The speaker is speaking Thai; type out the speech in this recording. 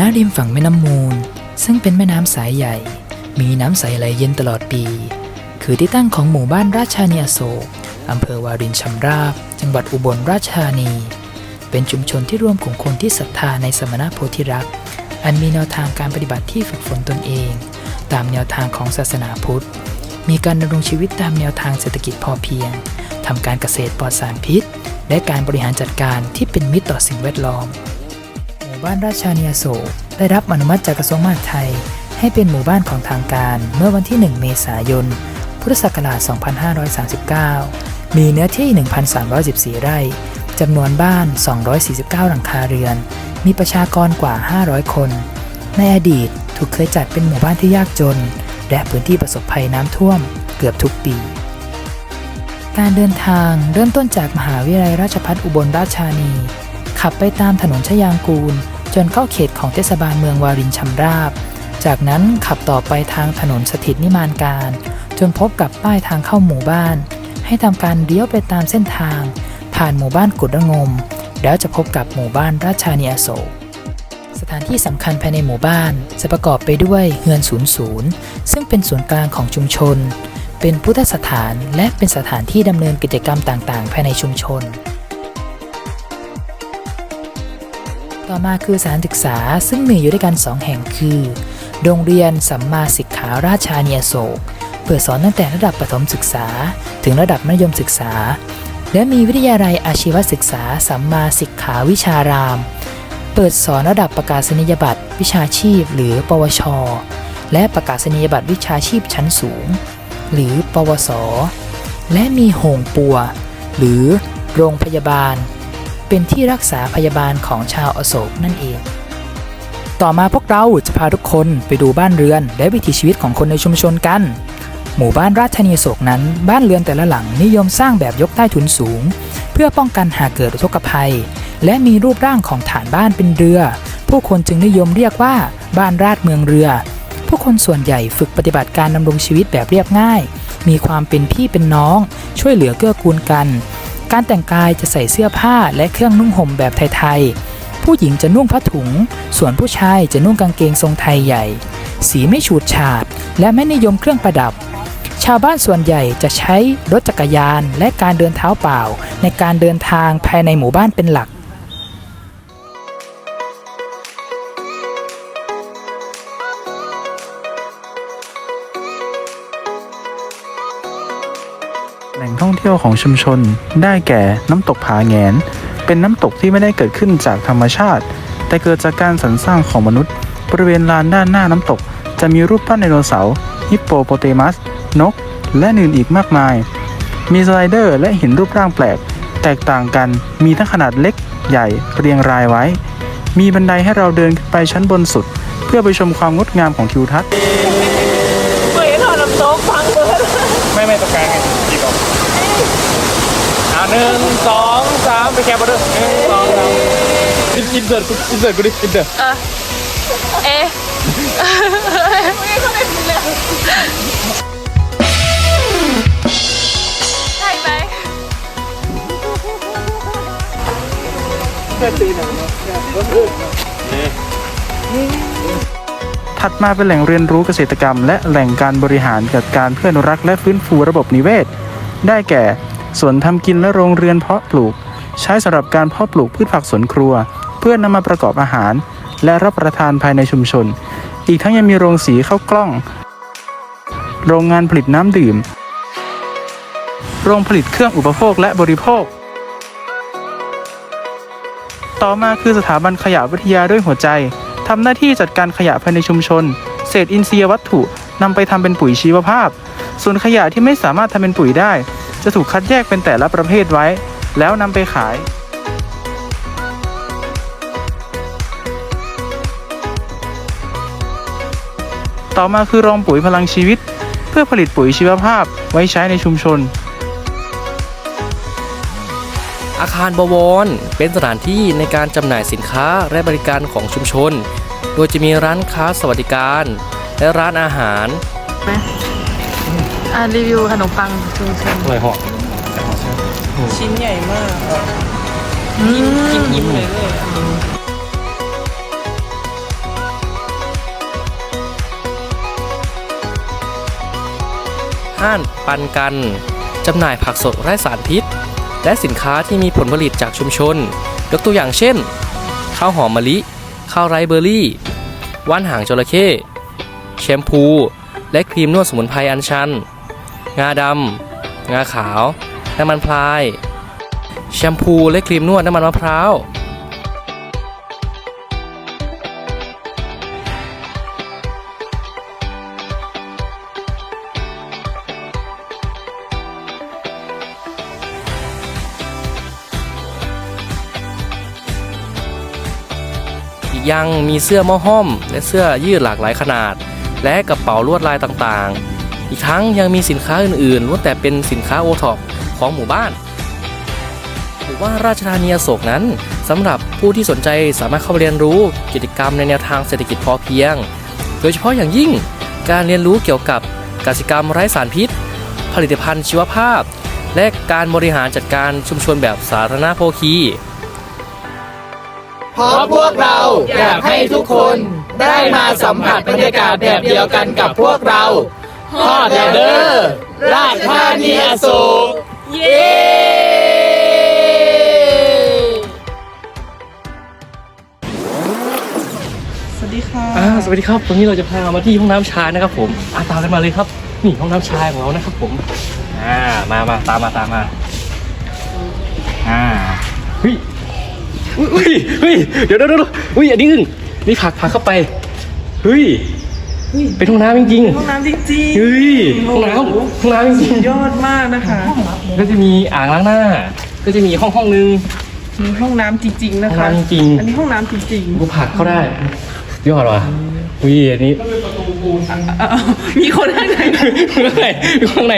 ณริมฝั่งแม่น้ำมูล ซึ่งเป็นแม่น้ำสายใหญ่ มีน้ำใสไหลเย็นตลอดปี คือที่ตั้งของหมู่บ้านราชานีอโศกอำเภอวารินชำราบ จังหวัดอุบลราชธานี เป็นชุมชนที่รวมของคนที่ศรัทธาในสมณโพธิรักษ์อันมีแนวทางการปฏิบัติที่ฝึกฝนตนเอง ตามแนวทางของศาสนาพุทธ มีการดำรงชีวิตตามแนวทางเศรษฐกิจพอเพียงทำการเกษตรปลอดสารพิษ และการบริหารจัดการที่เป็นมิตรต่อสิ่งแวดล้อม บ้านราชานีอโศกได้รับอนุมัติจากกระทรวงมหาดไทย ให้เป็นหมู่บ้านของทางการเมื่อวันที่ 1 เมษายน พุทธศักราช 2539 มีเนื้อที่ 1,314 ไร่จำนวนบ้าน 249 หลังคาเรือน มีประชากรกว่า 500 คน ในอดีตถูกเคยจัดเป็นหมู่บ้านที่ยากจน และพื้นที่ประสบภัยน้ำท่วมเกือบทุกปี การเดินทางเริ่มต้นจากมหาวิทยาลัยราชภัฏอุบลราชธานี ขับไปตามถนนชยางกูล จนเข้าเขตของเทศบาลเมืองวารินชำราบ จากนั้นขับต่อไปทางถนนสถิตนิมานการ จนพบกับป้ายทางเข้าหมู่บ้าน ให้ทำการเลี้ยวไปตามเส้นทาง ผ่านหมู่บ้านกุดระงม แล้วจะพบกับหมู่บ้านราชานีอโศกสถานที่สำคัญภายในหมู่บ้าน จะประกอบไปด้วยเฮือนศูนย์ศูนย์ซึ่งเป็นศูนย์กลางของชุมชน เป็นพุทธสถานและเป็นสถานที่ดำเนินกิจกรรมต่างๆ ภายในชุมชน ต่อมาคือสถานศึกษาซึ่งมีอยู่ด้วยกัน 2 แห่งคือ โรงเรียนสัมมาสิกขาราชาเนียโศกเปิดสอนตั้งแต่ระดับประถมศึกษา ถึงระดับมัธยมศึกษา และมีวิทยาลัยอาชีวศึกษา สัมมาสิกขาวิชาราม เปิดสอนระดับประกาศนียบัตรวิชาชีพ หรือ ปวช และประกาศนียบัตรวิชาชีพชั้นสูง หรือ ปวส และมีโฮงปัว หรือโรงพยาบาล เป็นที่รักษาพยาบาลของชาวอโศกนั่นเอง ต่อมาพวกเราจะพาทุกคนไปดูบ้านเรือนและวิถีชีวิตของคนในชุมชนกัน หมู่บ้านราชนีโศกนั้น บ้านเรือนแต่ละหลังนิยมสร้างแบบยกใต้ถุนสูง เพื่อป้องกันหากเกิดอุทกภัย และมีรูปร่างของฐานบ้านเป็นเรือ ผู้คนจึงนิยมเรียกว่า บ้านราชเมืองเรือ ผู้คนส่วนใหญ่ฝึกปฏิบัติการดำรงชีวิตแบบเรียบง่าย มีความเป็นพี่เป็นน้อง ช่วยเหลือเกื้อกูลกัน การแต่งกายจะใส่เสื้อผ้าและเครื่องนุ่งห่มแบบไทยๆ ผู้หญิงจะนุ่งผ้าถุง ส่วนผู้ชายจะนุ่งกางเกงทรงไทยใหญ่ สีไม่ฉูดฉาด และไม่นิยมเครื่องประดับ ชาวบ้านส่วนใหญ่จะใช้รถจักรยานและการเดินเท้าเปล่า ในการเดินทางภายในหมู่บ้านเป็นหลัก เที่ยวของชุมชน ได้แก่น้ำตกผาแงน เป็นน้ำตกที่ไม่ได้เกิดขึ้นจากธรรมชาติ แต่เกิดจากการสรรสร้างของมนุษย์ บริเวณลานด้านหน้าน้ำตก จะมีรูปปั้นไดโนเสาร์ฮิปโปโปเตมัส นก และอื่นอีกมากมาย มีสไลเดอร์และหินรูปร่างแปลก แตกต่างกันมีทั้งขนาดเล็กใหญ่เรียงรายไว้ มีบันไดให้เราเดินขึ้นไปชั้นบนสุด เพื่อไปชมความงดงามของทิวทัศน์ไม่ไม่ตรงกลางไงจีบออกอ่า หนึ่งสองสามไปแคปมาด้วยหนึ่งสองสามอินอินเสิร์ตกูอินเสิร์ตกูดิอินเสิร์ตเอ๊ะใช่ไหมถัดมาเป็นแหล่งเรียนรู้เกษตรกรรม และแหล่งการบริหารจัดการเพื่ออนุรักษ์และฟื้นฟูระบบนิเวศ ได้แก่ สวนทำกินและโรงเรือนเพาะปลูก ใช้สำหรับการเพาะปลูกพืชผักสวนครัว เพื่อนำมาประกอบอาหาร และรับประทานภายในชุมชน อีกทั้งยังมีโรงสีข้าวกล้อง โรงงานผลิตน้ำดื่ม โรงผลิตเครื่องอุปโภคและบริโภค ต่อมาคือสถาบันขยะวิทยาด้วยหัวใจทำหน้าที่จัดการขยะภายในชุมชน เศษอินทรียวัตถุนำไปทำเป็นปุ๋ยชีวภาพ ส่วนขยะที่ไม่สามารถทำเป็นปุ๋ยได้ จะถูกคัดแยกเป็นแต่ละประเภทไว้ แล้วนำไปขาย ต่อมาคือโรงปุ๋ยพลังชีวิต เพื่อผลิตปุ๋ยชีวภาพไว้ใช้ในชุมชน อาคารบวร เป็นสถานที่ในการจำหน่ายสินค้าและบริการของชุมชน โดยจะมีร้านค้าสวัสดิการ และร้านอาหาร อ่ารีวิวขนมปังชุมชนอร่อยเหอกชิ้นใหญ่มากยิ้มยิ้มเลยเลยห้านปันกัน จำหน่ายผักสดไร้สารพิษ และสินค้าที่มีผลผลิตจากชุมชน ยกตัวอย่างเช่น ข้าวหอมมะลิ ข้าวไรเบอร์รี่ ว่านหางจระเข้แชมพู และครีมนวดสมุนไพรอันชัน งาดำงาขาว น้ำมันพลาย แชมพูและครีมนวดน้ำมันมะพร้าวอีกยังมีเสื้อหม้อห้อม และเสื้อยืดหลากหลายขนาด และกระเป๋าลวดลายต่างๆ อีกทั้งยังมีสินค้าอื่นๆล้วนแต่เป็นสินค้าโอท็อปของหมู่บ้านหมู่บ้าราชธานีอโศกนั้นสำหรับผู้ที่สนใจสามารถเข้าไปเรียนรู้กิจกรรมในแนวทางเศรษฐกิจพอเพียง โดยเฉพาะอย่างยิ่งการเรียนรู้เกี่ยวกับกสิกรรมไร้สารพิษ ผลิตภัณฑ์ชีวภาพ และการบริหารจัดการชุมชนแบบสาธารณโภคีเพราะพวกเราอยากให้ทุกคนได้มาสัมผัสบรรยากาศแบบเดียวกันกับพวกเรา ฮอดเดอร์ราชธานีอโศกเย้สวัสดีค่ะอ่าสวัสดีครับ วันนี้เราจะพามาที่ห้องน้ำชายนะครับผมอาตามกันมาเลยครับ นี่ห้องน้ำชายของเรานะครับผม อ่า มามาตามมาตามมา อ่าเฮ้ยเฮ้ยเฮ้ยเดี๋ยวเดี๋ยวเดี๋ยวเฮ้ย อันนี้อึ้งนี่ผลักผลักเข้าไป เฮ้ย เป็นห้องน้ำจริงห้องน้ำจริงๆเฮ้ยห้องน้ำห้องน้ำจริงๆยอดมากนะคะ ๆก็จะมีอ่างล้างหน้า ก็จะมีห้องห้องนึง มีห้องน้ำจริง ๆ นะคะ ห้องน้ำจริง อันนี้ห้องน้ำจริงกูผลักเข้าได้ยอดว่ะอุ้ยอันนี้ๆอ้าวมีคนข้างใน ข้างในข้างใน